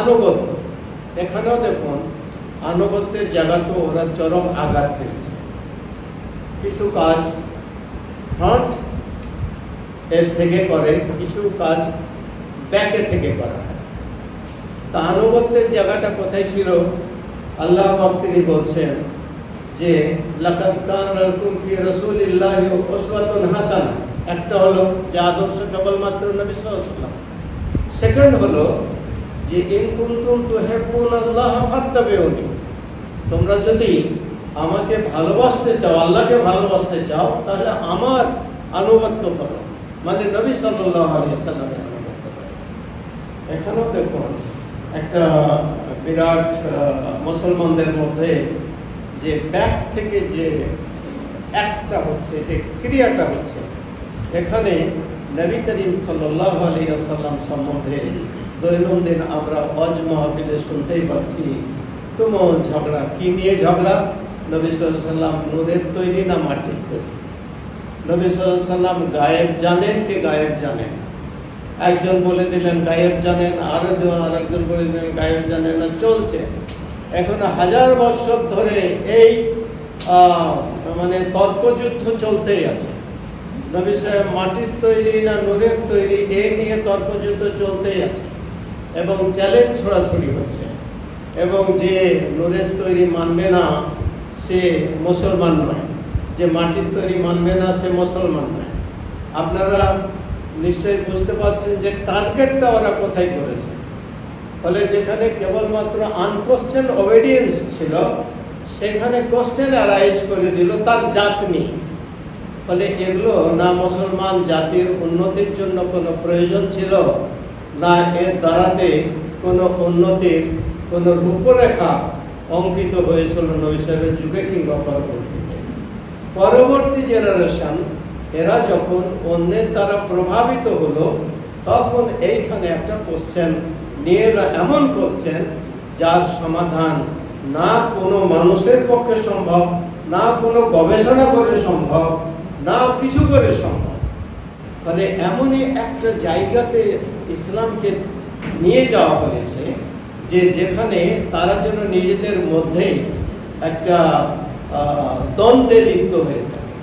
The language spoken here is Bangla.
আনুগত্য। এখানেও দেখুন, আনুগত্যের জায়গাতেও ওরা চরম আঘাত পেয়েছে। কিছু কাজ ফ্রন্ট এর থেকে করে কিছু কাজ ব্যাকে থেকে করা হয়। তা আনুগত্যের জায়গাটা কোথায় ছিল? আল্লাহ তিনি বলছেন যে হাসানা। একটা হলো যে আদর্শ কেবলমাত্র নবী সাল্লাল্লাহু সেকেন্ড হলো যে ফাত্তাবিউনি। তোমরা যদি আমাকে ভালোবাসতে চাও, আল্লাহকে ভালোবাসতে চাও, তাহলে আমার আনুগত্য করো। মানে নবী সাল্লামের এখানেও দেখুন, একটা বিরাট মুসলমানদের মধ্যে যে ব্যাক থেকে যে একটা হচ্ছে, যে ক্রিয়াটা হচ্ছে, এখানে নবী করিম সাল্লাহ আলী আসাল্লাম সম্বন্ধে দৈনন্দিন আমরা অজ মাহফিলে শুনতেই পাচ্ছি, তুমুল ঝগড়া। কি নিয়ে ঝগড়া? নবী সাল্লাম নূরের তৈরি না মাটির তৈরি? নবী সাল্লাম গায়েব জানেন কে গায়েব জানেন একজন বলে দিলেন, গায়েব জানেন আর আরেকজন বলে দিলেন, গায়েব জানেন না, চলছে। এখন হাজার বছর ধরে এই মানে তর্কযুদ্ধ চলতেই আছে। নবী সাহেব, মাটির তৈরি না নূরের তৈরি, এ নিয়ে তর্কযুদ্ধ চলতেই আছে। এবং চ্যালেঞ্জ ছড়াছড়ি হচ্ছে। এবং যে নূরের তৈরি মানবে না, সে মুসলমান নয়। যে মাটির তৈরি মানবে না, সে মুসলমান নয়। আপনারা নিশ্চয়ই বুঝতে পারছেন যে টার্গেটটা ওরা কোথায় করেছে। ফলে যেখানে কেবলমাত্র আনকোশ্চেন ওবেডিয়েন্স ছিল, সেখানে কোশ্চেন অ্যারাইজ করে দিল তার জাত নিয়ে ফলে এগুলো না মুসলমান জাতির উন্নতির জন্য কোনো প্রয়োজন ছিল? না এর দ্বারাতে কোনো উন্নতির কোনো রূপরেখা অঙ্কিত হয়েছিল সাহেবের যুগে কিংবা পরবর্তীতে। পরবর্তী জেনারেশন এরা যখন অন্যের দ্বারা প্রভাবিত হলো, তখন এইখানে একটা কোশ্চেন নিয়ে এলো, এমন কোশ্চেন যার সমাধান না কোনো মানুষের পক্ষে সম্ভব, না কোনো গবেষণা করে সম্ভব, না কিছু করে সম্ভব। ফলে এমনই একটা জায়গাতে ইসলামকে নিয়ে যাওয়া হয়েছে যে যেখানে তারা যেন নিজেদের মধ্যেই একটা দ্বন্দ্বে লিপ্ত হয়ে থাকে।